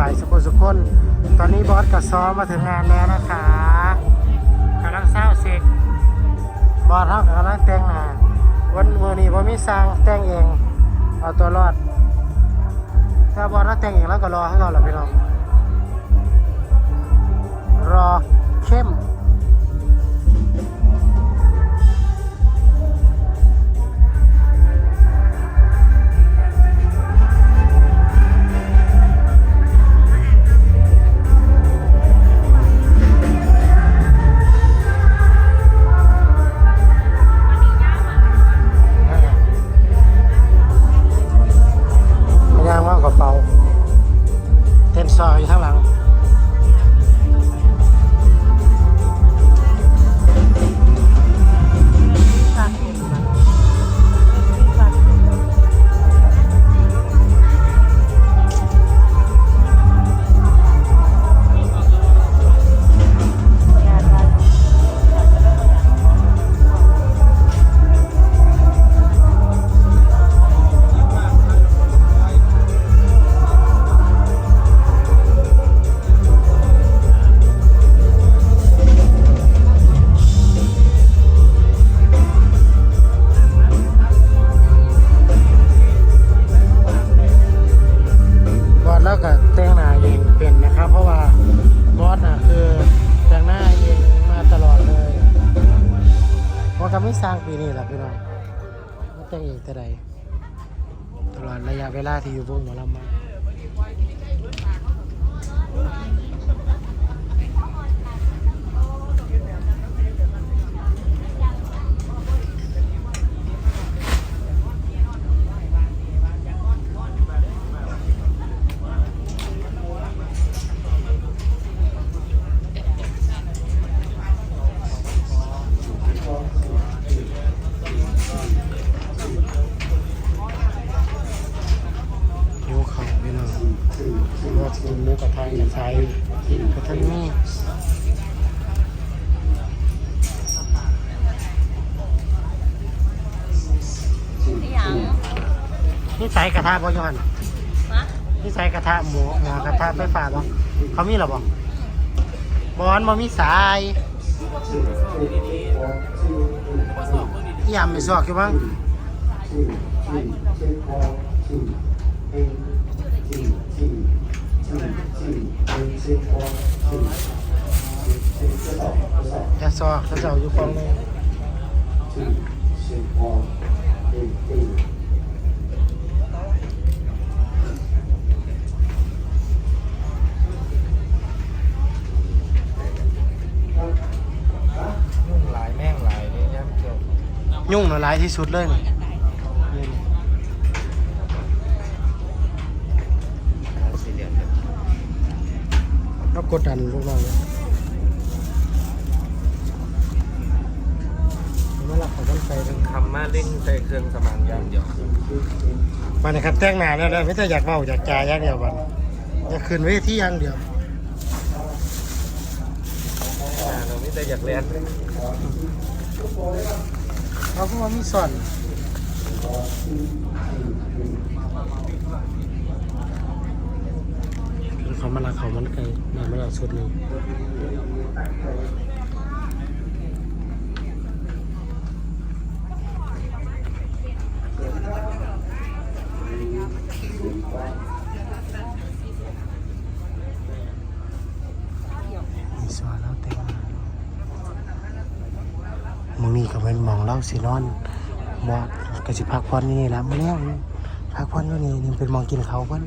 ไปสุขสุขคน ตอนนี้บอสกับซ้อมมาถึงงานแล้วนะคะกำลังเศร้าเสกบอสเขากำลังแต่งหน้าวันมือนี้ผมมีสร้างแต่งเองเอาตัวรอด ถ้าบอสเราแต่งเองแล้วก็รอให้เขาหลับไปลองรอเข้ม ซ ไม่สร้างปีนี้แหละพี่น้องมาแต่งเองแต่ใดตลอดระยะเวลาที่อยู่วงหมอลำมา รอกินหมูกระทะอย่าใส่กระทะนี่อีหยังนี่ใส่กระทะบ่ย้อนฮะนี่ใส่กระทะหมูหมูกระทะไฟฟ้าบ่เขามีหรอบ่บอนบ่มีสายอีหยำไม่ซอกอยู่บ้างจะซอกเขาเจ้าอยู่ฟองเลยยุ่งหลายแม่งหลายนี่ย่ำเกี่ยวยุ่งนะหลายที่สุดเลย กดดันลูกน้องเลยเมื่อเราขอต้องไปทั้งทำมาเล่งใส่เครื่องสมางอย่างเดียวมาเนี่ยครับแต่งหน้าแล้วนะไม่ใช่อยากเมาอยากจ่ายอย่างเดียววันอยากขึ้นเวทีอย่างเดียวอ่าเราไม่ได้อยากเล่นเขาก็ว่ามีสอนคือ เขามาลักเขามันไกลมามาลักสุดหนึ่งมีสอนแล้วแต่งหน้ามึงนี่ก็เป็นมองเล่าสินอนบอดก็สิพักผ่อนนี่แหละมื้อนี้พักผ่อนอยู่นี่นี่เป็นมองกินเขาวเพิ่น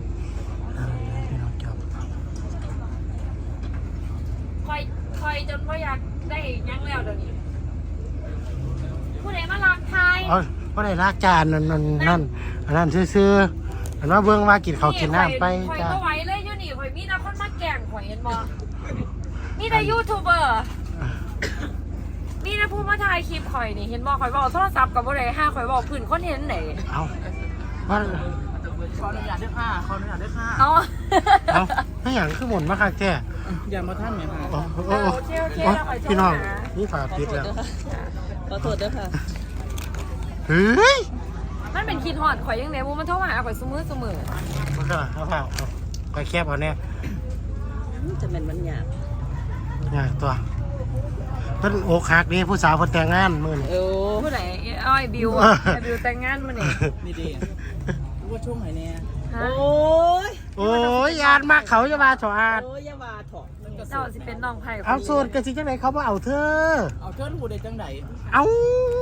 คอยจนว่าอยากได้หยังแล้วเดี๋ยวนี้ ผู้ใดมาลักทายเอ้ยบ่ได้ลากจานนั่นนั่นนั่นอันนั้นซื่อๆอันว่าเบิ่งว่ากินข้าวกินน้ำไปข่อยจ้าก็ไหวเลยอยู่นี่ข่อยมีแต่คนมาแกล้งข่อยเห็นบ่มีแต่ยูทูบเบอร์มีแต่ผู้มาถ่ายคลิปข่อยนี่เห็นบ่ข่อยบอกโทรศัพท์กับบ่ได้ห้าข่อยบอกพื้นคนเห็นไหน เอาว่า ขออนุญาตด้วยค่ะขออนุญาตด้วยค่ะเอาเอาไม่อย่างคือหมุนมาคักแท้อย่ามาท่านเนี่ยค่ะโอ้โอ้โอ้โอเคโอเคโอ้แล้วข่อยโทรพี่น้องหานี่ฝาปิดแล้วขอโทษด้วยค่ะเฮ้ยมันเป็นคิดฮอดข่อยยังไงมูมันโทรมาหาข่อยซุมือซุมือมันก็เอาเปล่าเอาไปแคบเอาเนี่ยจะเป็นมันหยาบเนี่ยตัวเพิ่นโอกหักนี่ผู้สาวเพิ่นแต่งงานมื้อนี้เออผู้ไหนอ้อยบิวเออไอ้บิวแต่งงานมาเนี่ยนี่ดีรู้ ว่าช่วงไหนเนี่ยฮะโอ้ยโอ้ยยานมากเขาจะมาโถอาดโอ้ยอยาว่าเถอะมันก็เจ้าสิเป็นน้องไผ่เอาโซนกันสิจังไหนเขาบ่เอาเธอ เอาเชิญหูได้จังไหนเอา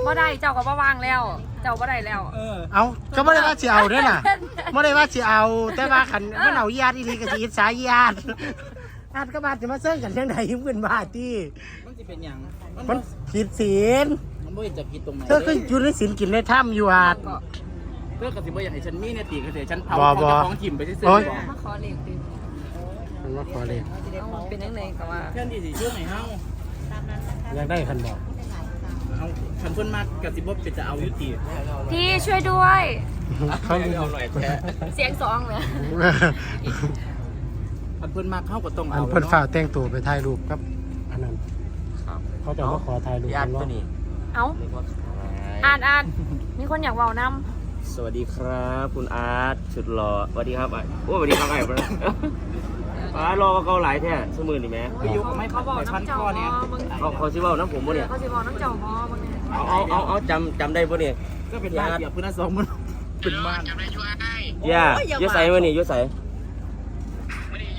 บ่ได้เจ้าก็บ่วางแล้ว เจ้าบ่ได้แล้ว เออเอาก็ไม่ได้ว่าสิเอาเด้อน่ะไม่ได้ว่าสิเอา แต่ว่าขันมันเอาญาติอีหลีก็สิอิจฉาญาติญาติก็บาดจะมาเซิ่งกันจังไหนเพิ่นบาดที่มันจะเป็นหยังมันผิดศีลมันไม่เห็นจะผิดตรงไหนเธอก็อยู่ในศีลกินในถ้ำอยู่อาด เพื่อกระสิบว่าอยากให้ฉันมีเนี่ยตีกระเสียฉันเผาบ่บ่เจ้าของถิ่มไปซื่อโอ้ยๆบ่มาขอเล็กดิมันว่าขอเลยเอาเป็นยังไงก็ว่าเพื่อนที่สิช่วงไหนเฮาอยากได้คันบอกเอาฉันเพิ่นมากกระสิบว่าเป็นจะเอายุติพี่ช่วยด้วย เขามีเอาหน่อยแท้เสียงสองเลยอันเพิ่นมากเข้าก็ต้องอัเอานเพิ่นฝ่ากแต่งตัวไปถ่ายรูปครับอันนั้นครับเขาจะมาขอถ่ายรูปญากัตินตัวว่านี้เอ้านี่ก็อ่านอ่านมีคนอยากเว้านำ สวัสดีครับ คุณอาร์ตสุดหล่อสวัสดีครับอะโอ้สวัสดีครับไอ้ปะป้ารอเกาหลายแท้สมือนี่แม่ไปอยู่กับไม่เขาบอกพันน้ำเจ้าคอเนี่ยฮอมึงเขาเขาชิเว่าน้ำผมบ่เนี่ยเขาสิบอกน้ำเจ้าฮอมึงเนี่ยเอาเอาเอาเอาจำจำได้บ่เนี่ยก็เป็นบ้านเปียกพื้นละสองมันเป็นบ้านย่าเยอะใส่มานี่เยอะใส่อ